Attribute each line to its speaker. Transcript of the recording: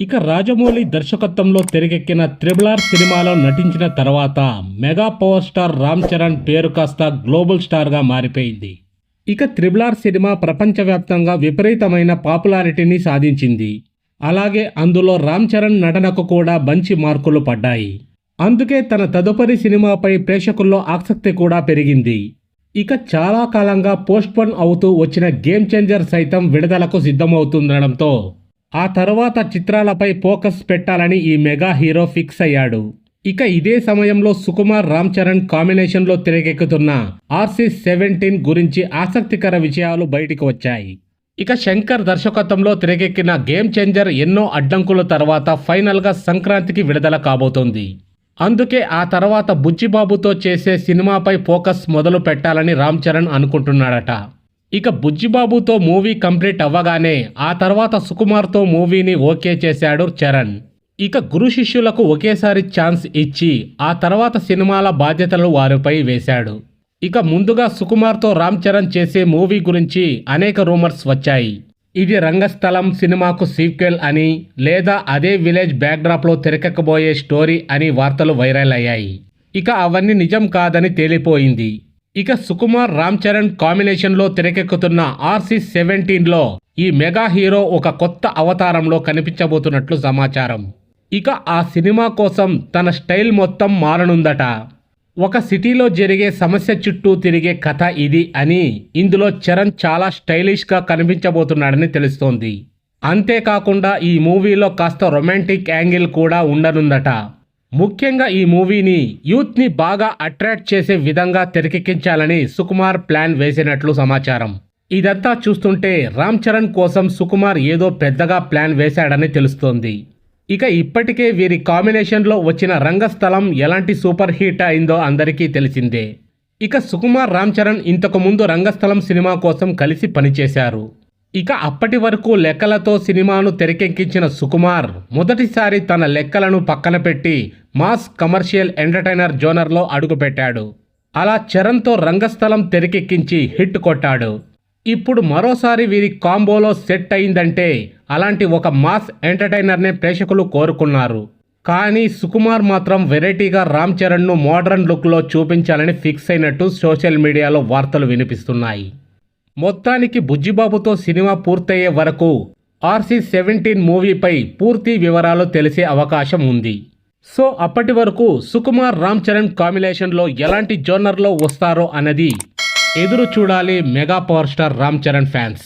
Speaker 1: ఇక రాజమౌళి దర్శకత్వంలో తెరకెక్కిన త్రిబులార్ సినిమాలో నటించిన తర్వాత mega power star Ram Charan పేరు కాస్త గ్లోబల్ స్టార్గా మారిపోయింది. ఇక త్రిబులార్ సినిమా ప్రపంచవ్యాప్తంగా విపరీతమైన పాపులారిటీని సాధించింది. అలాగే అందులో రామ్ చరణ్ నటనకు కూడా మంచి మార్కులు పడ్డాయి. అందుకే తన తదుపరి సినిమాపై ప్రేక్షకుల్లో ఆసక్తి కూడా పెరిగింది. ఇక చాలా కాలంగా పోస్ట్పోన్ అవుతూ వచ్చిన గేమ్ చేంజర్ సైతం విడుదలకు సిద్ధమవుతుండడంతో ఆ తర్వాత చిత్రాలపై ఫోకస్ పెట్టాలని ఈ మెగా హీరో ఫిక్స్ అయ్యాడు. ఇక ఇదే సమయంలో సుకుమార్ రామ్ చరణ్ కాంబినేషన్లో తెరకెక్కుతున్న ఆర్సీ సెవెంటీన్ గురించి ఆసక్తికర విషయాలు బయటికి వచ్చాయి. ఇక శంకర్ దర్శకత్వంలో తెరకెక్కిన గేమ్ చేంజర్ ఎన్నో అడ్డంకుల తర్వాత ఫైనల్గా సంక్రాంతికి విడుదల కాబోతోంది. అందుకే ఆ తర్వాత బుజ్జిబాబుతో చేసే సినిమాపై ఫోకస్ మొదలు పెట్టాలని రామ్ చరణ్ అనుకుంటున్నాడట. ఇక బుజ్జిబాబుతో మూవీ కంప్లీట్ అవ్వగానే ఆ తర్వాత సుకుమార్తో మూవీని ఓకే చేశాడు చరణ్. ఇక గురు శిష్యులకు ఒకేసారి ఛాన్స్ ఇచ్చి ఆ తర్వాత సినిమాల బాధ్యతలు వారిపై వేశాడు. ఇక ముందుగా సుకుమార్తో రామ్ చరణ్ చేసే మూవీ గురించి అనేక రూమర్స్ వచ్చాయి. ఇది రంగస్థలం సినిమాకు సీక్వెల్ అని లేదా అదే విలేజ్ బ్యాక్డ్రాప్లో తెరకెక్కబోయే స్టోరీ అని వార్తలు వైరల్ అయ్యాయి. ఇక అవన్నీ నిజం కాదని తేలిపోయింది. ఇక సుకుమార్ రామ్ చరణ్ కాంబినేషన్లో తెరకెక్కుతున్న ఆర్సీ సెవెంటీన్లో ఈ మెగా హీరో ఒక కొత్త అవతారంలో కనిపించబోతున్నట్లు సమాచారం. ఇక ఆ సినిమా కోసం తన స్టైల్ మొత్తం మారనుందట. ఒక సిటీలో జరిగే సమస్య చుట్టూ తిరిగే కథ ఇది అని ఇందులో చరణ్ చాలా స్టైలిష్గా కనిపించబోతున్నాడని తెలుస్తోంది. అంతేకాకుండా ఈ మూవీలో కాస్త రొమాంటిక్ యాంగిల్ కూడా ఉండనుందట. ముఖ్యంగా ఈ మూవీని యూత్ని బాగా అట్రాక్ట్ చేసే విధంగా తెరకెక్కించాలని సుకుమార్ ప్లాన్ వేసినట్లు సమాచారం. ఇదంతా చూస్తుంటే రామ్ చరణ్ కోసం సుకుమార్ ఏదో పెద్దగా ప్లాన్ వేశాడని తెలుస్తోంది. ఇక ఇప్పటికే వీరి కాంబినేషన్లో వచ్చిన రంగస్థలం ఎలాంటి సూపర్ హిట్ అయిందో అందరికీ తెలిసిందే. ఇక సుకుమార్ రామ్ చరణ్ ఇంతకు ముందు రంగస్థలం సినిమా కోసం కలిసి పనిచేశారు. ఇక అప్పటి వరకు లెక్కలతో సినిమాను తెరకెక్కించిన సుకుమార్ మొదటిసారి తన లెక్కలను పక్కన పెట్టి మాస్ కమర్షియల్ ఎంటర్టైనర్ జోనర్లో అడుగుపెట్టాడు. అలా చరణ్తో రంగస్థలం తెరకెక్కించి హిట్ కొట్టాడు. ఇప్పుడు మరోసారి వీరి కాంబోలో సెట్ అయిందంటే అలాంటి ఒక మాస్ ఎంటర్టైనర్నే ప్రేక్షకులు కోరుకున్నారు. కానీ సుకుమార్ మాత్రం వెరైటీగా రామ్ చరణ్ను మోడర్న్ లుక్లో చూపించాలని ఫిక్స్ అయినట్టు సోషల్ మీడియాలో వార్తలు వినిపిస్తున్నాయి. మొత్తానికి బుజ్జిబాబుతో సినిమా పూర్తయ్యే వరకు ఆర్సీ సెవెంటీన్ మూవీపై పూర్తి వివరాలు తెలిసే అవకాశం ఉంది. సో అప్పటి వరకు సుకుమార్ రామ్ చరణ్ కాంబినేషన్లో ఎలాంటి జోనర్లో వస్తారో అన్నది ఎదురు చూడాలి mega power star Ram Charan fans.